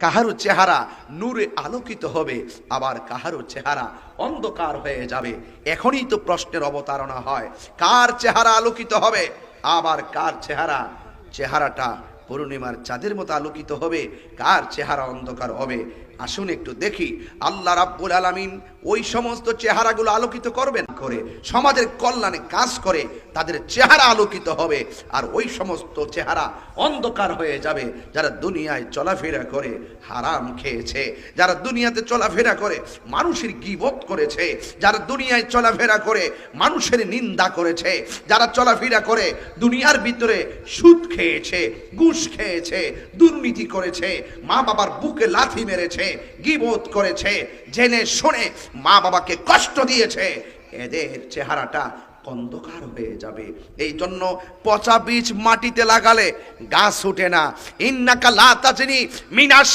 কাহারও চেহারা নূরে আলোকিত হবে, আবার কাহারও চেহারা অন্ধকার হয়ে যাবে। এখনই তো প্রশ্নের অবতারণা হয়, কার চেহারা আলোকিত হবে? আবার কার চেহারা? চেহারাটা পূর্ণিমার চাঁদের মতো আলোকিত হবে, কার চেহারা অন্ধকার হবে? আসুন একটু দেখি, আল্লাহ রাব্বুল আলামিন ওই সমস্ত চেহারাগুলো আলোকিত করবেন? করে সমাজের কল্যাণে কাজ করে তাদের চেহারা আলোকিত হবে, আর ওই সমস্ত চেহারা অন্ধকার হয়ে যাবে। যারা দুনিয়ায় চলাফেরা করে, হারাম খেয়েছে। যারা দুনিয়াতে চলাফেরা করে, মানুষের গিবত করেছে। যারা দুনিয়ায় চলাফেরা করে, মানুষের নিন্দা করেছে। যারা চলাফেরা করে, দুনিয়ার ভিতরে সুদ খেয়েছে, ঘুষ খেয়েছে, দুর্নীতি করেছে মা বাবার বুকে লাথি মেরেছে, গিবত করেছে, জেনে শুনে মা বাবাকে কষ্ট দিয়েছে। এদের চেহারাটা অন্ধকার হয়ে যাবে। এই জন্য পচা বীজ মাটিতে লাগালে গাছ ওঠে না। ইন্নাকা লা তাজনি মিনাস